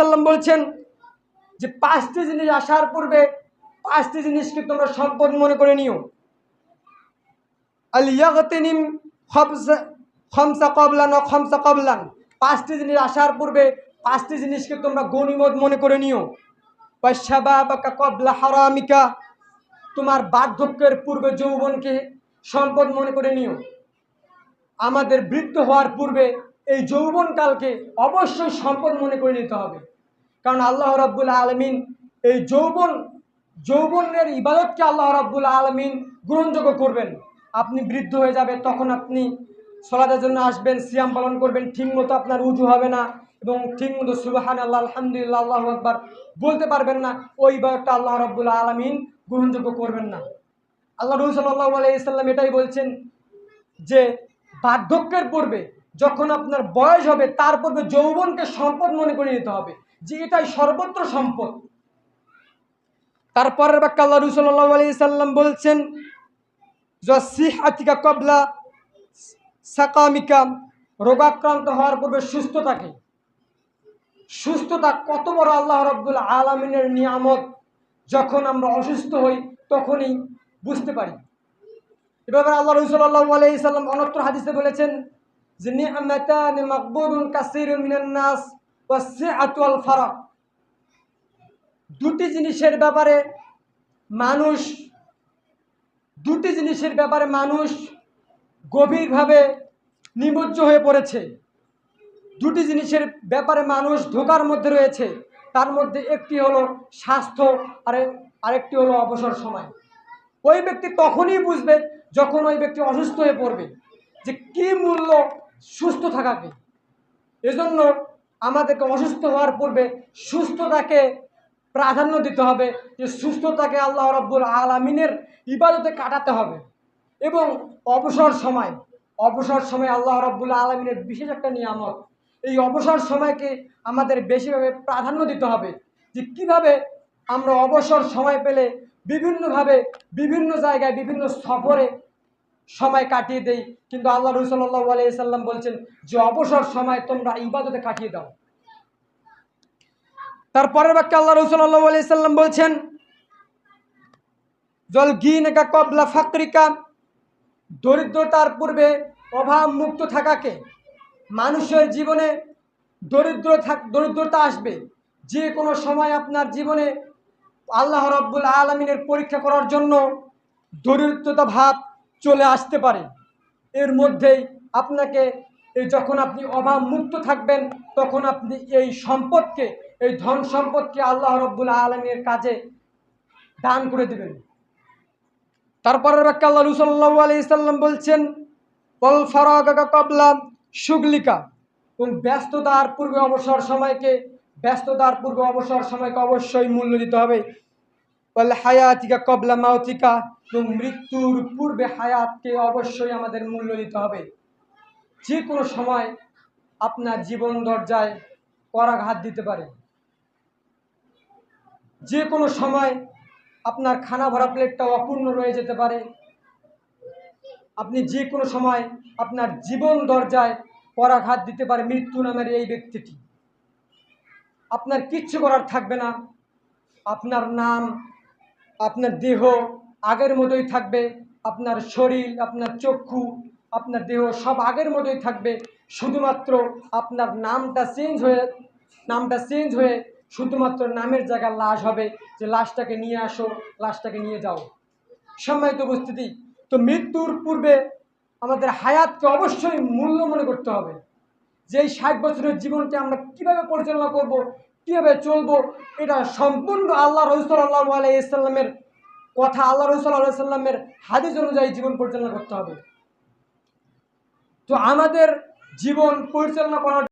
সাল্লাম বলছেন যে পাঁচটি জিনিস আসার পূর্বে পাঁচটি জিনিসকে তোমরা সম্পদ মনে করে নিও। আলিয়াগতিনিম খমসা কবলান ও খমসা কবলান। পাঁচটি জিনিস আসার পূর্বে পাঁচটি জিনিসকে তোমরা গণিমত মনে করে নিও। পয়সাবাবাকা কবলা হারামিকা, তোমার বার্ধক্যের পূর্বে যৌবনকে সম্পদ মনে করে নিও। আমাদের বৃদ্ধ হওয়ার পূর্বে এই যৌবনকালকে অবশ্যই সম্পদ মনে করে নিতে হবে। কারণ আল্লাহ রাব্বুল আলমিন এই যৌবন, যৌবনের ইবাদতকে আল্লাহ রাব্বুল আলমিন গ্রহণযোগ্য করবেন। আপনি বৃদ্ধ হয়ে যাবে, তখন আপনি সলাদের জন্য আসবেন, সিয়াম পালন করবেন, ঠিকমতো আপনার উজু হবে না এবং ঠিকমতো সুবাহান আল্লাহ আলহামদুলিল্লাহ, আল্লাহ আকবার বলতে পারবেন না, ওই ইবাদতটা আল্লাহ রাব্বুল আলমিন গ্রহণযোগ্য করবেন না। আল্লাহ রসুল সাল্লাহ আলাইসাল্লাম এটাই বলছেন যে, বার্ধক্যের পূর্বে যখন আপনার বয়স হবে, তার পূর্বে যৌবনকে সম্পদ মনে করে নিতে হবে। যে এটাই সর্বত্র সম্পদ। তারপরের বাক্য আল্লাহ রুসল্লাহ আলি সাল্লাম বলছেন আতিকা কবলা সাকামিকা, রোগাক্রান্ত হওয়ার পূর্বে সুস্থতাকে সুস্থতা কত বড় আল্লাহ রব্দুল আলমিনের নিয়ামত। যখন আমরা অসুস্থ হই, তখনই বুঝতে পারি। এভাবে আল্লাহ রসুল্লাহ আলাইসাল্লাম অনত্র হাদিসে বলেছেন যে, নিয়ামাতান মাকবুরুন কাসিরুন মিনান নাস। আল ফারাক। দুটি জিনিসের ব্যাপারে মানুষ, দুটি জিনিসের ব্যাপারে মানুষ গভীরভাবে নিমজ্জ হয়ে পড়েছে। দুটি জিনিসের ব্যাপারে মানুষ ধোকার মধ্যে রয়েছে। তার মধ্যে একটি হলো স্বাস্থ্য, আর আরেকটি হলো অবসর সময়। ওই ব্যক্তি তখনই বুঝবে যখন ওই ব্যক্তি অসুস্থ হয়ে পড়বে যে কি মূল্য সুস্থ থাকাকে। এজন্য আমাদেরকে অসুস্থ হওয়ার পূর্বে সুস্থতাকে প্রাধান্য দিতে হবে যে সুস্থতাকে আল্লাহ রব্বুল আলমিনের ইবাদতে কাটাতে হবে। এবং অবসর সময় অবসর সময় আল্লাহ রব্বুল আলমিনের বিশেষ একটা নিয়ামত, এই অবসর সময়কে আমাদের বেশিভাবে প্রাধান্য দিতে হবে যে কীভাবে আমরা অবসর সময় পেলে বিভিন্নভাবে বিভিন্ন জায়গায় বিভিন্ন সফরে সময় কাটিয়ে দেই। কিন্তু আল্লাহ রসল্লাহ আলাইসাল্লাম বলছেন, যে অবসর সময় তোমরা ইবাদতে কাটিয়ে দাও। তারপরের বাক্যে আল্লাহ রসল্লাহ আলাইসাল্লাম বলছেন, জল গিনেকা কবলা ফাকরিকা, দরিদ্রতার পূর্বে অভাব মুক্ত থাকাকে মানুষের জীবনে দরিদ্র থাক দরিদ্রতা আসবে। যে কোনো সময় আপনার জীবনে আল্লাহ রব্বুল আলমিনের পরীক্ষা করার জন্য দরিদ্রতা ভাব চলে আসতে পারে। এর মধ্যেই আপনাকে যখন আপনি অভাব মুক্ত থাকবেন, তখন আপনি এই সম্পদকে, এই ধন সম্পদকে আল্লাহ রব্বুল আলমের কাজে দান করে দেবেন। তারপরে বাক্য আল্লাহ রুসাল্লাহ আলি সাল্লাম বলছেন বল ফরাগা কবলা সুগলিকা এবং ব্যস্ততার পূর্বে অবসর সময়কে, ব্যস্ততার পূর্বে অবসর সময়কে অবশ্যই মূল্য দিতে হবে। বলে, হায়াতিকা কবলা মাওতিকা এবং মৃত্যুর পূর্বে হায়াতকে অবশ্যই আমাদের মূল্য দিতে হবে। যে কোনো সময় আপনার জীবন দরজায় করাঘাত দিতে পারে। যে কোনো সময় আপনার খানা ভরা প্লেটটা অপূর্ণ রয়ে যেতে পারে। আপনি যে কোনো সময় আপনার জীবন দরজায় করাঘাত দিতে পারে মৃত্যু নামের এই ব্যক্তিটি। আপনার কিচ্ছু করার থাকবে না। আপনার নাম আপনার দেহ আগের মতোই থাকবে, আপনার শরীর, আপনার চক্ষু, আপনার দেহ সব আগের মতোই থাকবে। শুধুমাত্র আপনার নামটা চেঞ্জ হয়ে, নামটা চেঞ্জ হয়ে শুধুমাত্র নামের জায়গায় লাশ হবে, যে লাশটাকে নিয়ে আসো, লাশটাকে নিয়ে যাও। সম্মানিত উপস্থিতি, তো মৃত্যুর পূর্বে আমাদের হায়াতকে অবশ্যই মূল্য মনে করতে হবে। যে এই ষাট বছরের জীবনকে আমরা কীভাবে পরিচালনা করব কীভাবে চলবো? এটা সম্পূর্ণ আল্লাহ রহিসাল্লাহ আলাইসাল্লামের কথা, আল্লাহ রসুল্লাহ সাল্লামের হাদিস অনুযায়ী জীবন পরিচালনা করতে হবে। তো আমাদের জীবন পরিচালনা করার